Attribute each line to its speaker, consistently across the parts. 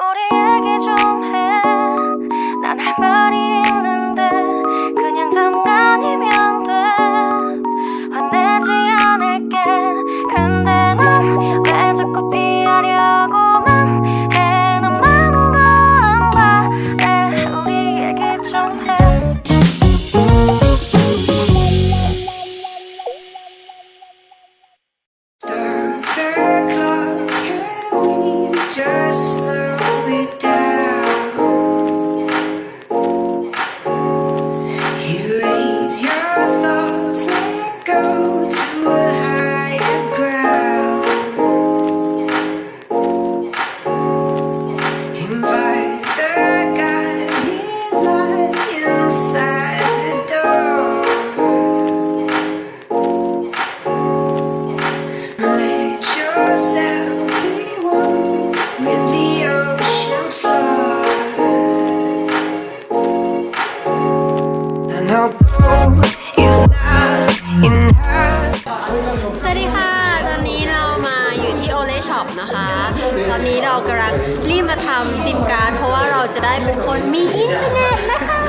Speaker 1: 우리 얘기 좀 해.
Speaker 2: your thoughts.
Speaker 3: สวัสดีค่ะ ตอนนี้เรามาอยู่ที่โอเลช็อปนะคะ ตอนนี้เรากำลังรีบมาทำซิมการ์ดเพราะว่าเราจะได้เป็นคนมีอินเทอร์เน็ตนะคะ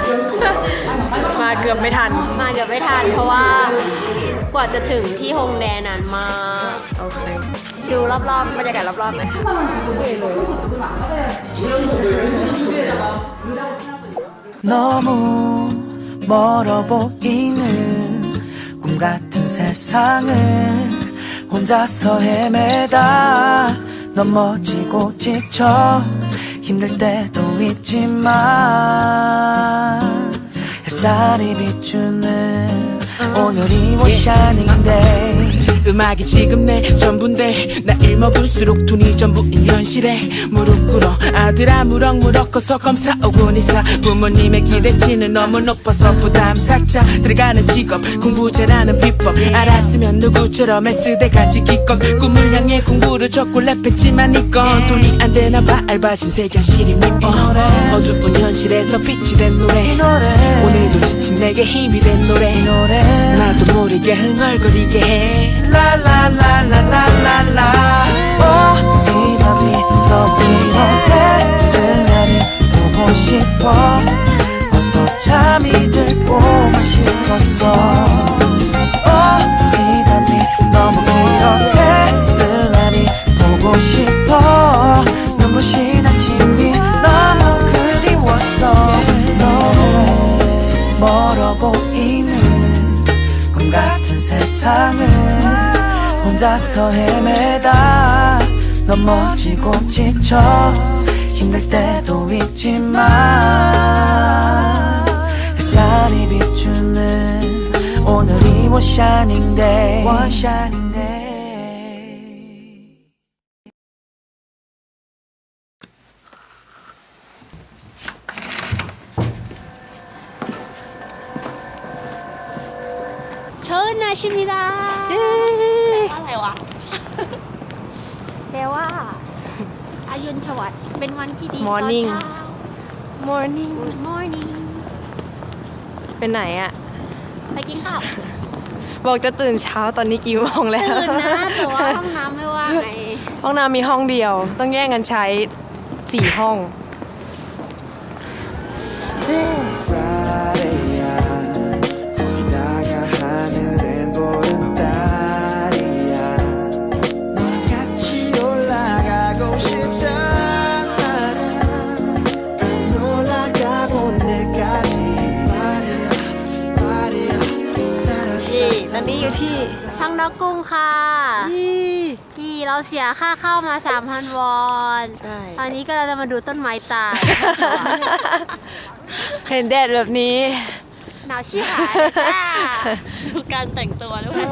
Speaker 4: มาเกือบไม่ทัน
Speaker 3: มาเกือบไม่ทันเพราะว่ากว่าจะถึงที่ฮงแดนานมาก
Speaker 4: โอเค
Speaker 3: ดูรอบๆบรรยากาศรอบๆหน่อยค่ะ
Speaker 2: 너무 멀어 보이는 꿈 같은 세상을 혼자서 헤매다 넘어지고 지쳐 힘들 때도 있지만 햇살이 비추는 오늘이 뭐 샤닝 데이
Speaker 5: 음악이 지금 내 전부인데 나일 먹을수록 돈이 전부인 현실에. 무릎 꿇어 아들아 무럭무럭 커서 검사 오고 니사. 부모님의 기대치는 너무 높아서 부담 사차 들어가는 직업. 공부 잘하는 비법 알았으면 누구처럼 S대까지 기껏 꿈을 향해 공부를 적고 랩했지만 이건. 돈이 안 되나 봐 알바 신 세견실이 미워 어두운 현실에서 빛이 된 노래. 오늘도 지친 내게 힘이 된 노래 모르게 흥얼거리게 해.
Speaker 2: 라라라라라라라. 오, 이 밤이 너무 길어 해뜰 날이 보고 싶어. 어서 잠이 들고만 싶었어. 오, 이 밤이 너무 길어 해뜰 날이 보고 싶어. 눈부신 아침이 너무 그리웠어. 너무 멀어 보이는 꿈 같은 세상을 혼자서 헤매다. 넘어지고 지쳐. 힘들 때도 있지만 햇살이 비추는 오늘이 one shining
Speaker 3: เชิญนะชิมิดา
Speaker 4: อะไรวะ
Speaker 3: แปลว่า อายุนชวัดเป็นวันที่ดี
Speaker 4: Morning
Speaker 3: ตอนเช้า
Speaker 4: morning
Speaker 3: Good morning
Speaker 4: เป็นไหนอะ
Speaker 3: ไปกินข้าว
Speaker 4: บอกจะตื่นเช้าตอนนี้กี่โมงแล้ว
Speaker 3: ตื่นนะแต่ว่าห้องน้ำไม่ว่างไง
Speaker 4: ห้องน้ำมีห้องเดียว ต้องแย่งกันใช้สี่ห้อง อนนี้อยู่ที่
Speaker 3: ช่างนกกุ้งค่ะที่เราเสียค่าเข้ามา 3,000 วอน
Speaker 4: ใช่
Speaker 3: ตอนนี้ก็เราจะมาดูต้นไม้ตาย
Speaker 4: เห็นแดดแบบนี้
Speaker 3: หนาวชิบหายเลยจ้า
Speaker 4: ดูการแต่งตัวด้วย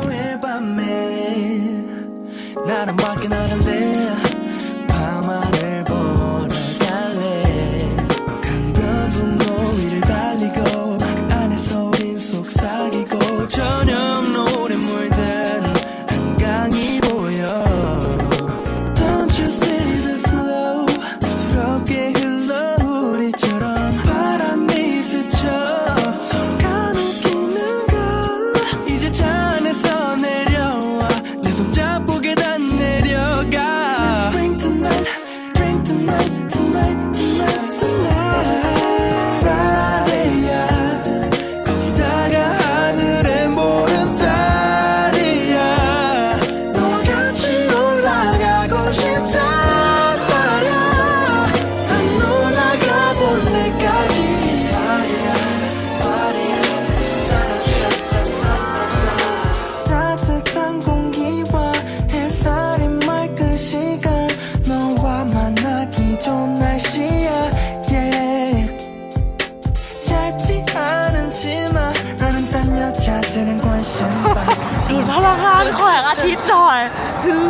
Speaker 6: อยู่พลังงานแขวงอาทิตย์หน่อยจื้อ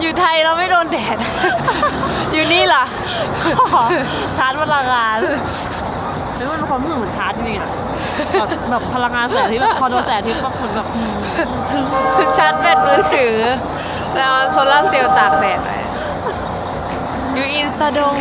Speaker 6: อยู่ไทยเราไม่โดนแดด อยู่นี่ล่ะ
Speaker 7: ชาร์จพลังงานเฮ้ยมันความรู้สึกเหมือนชาร์จจริงๆอะแบบแบบพลังงานแสงที่แบบพอโดนแสงที่แบบเหมือนแบบถึง
Speaker 6: ชาร์จแบตมือถือ แล้วโซลาร์เซลล์ตากแดดไปอยู่อินสตาดง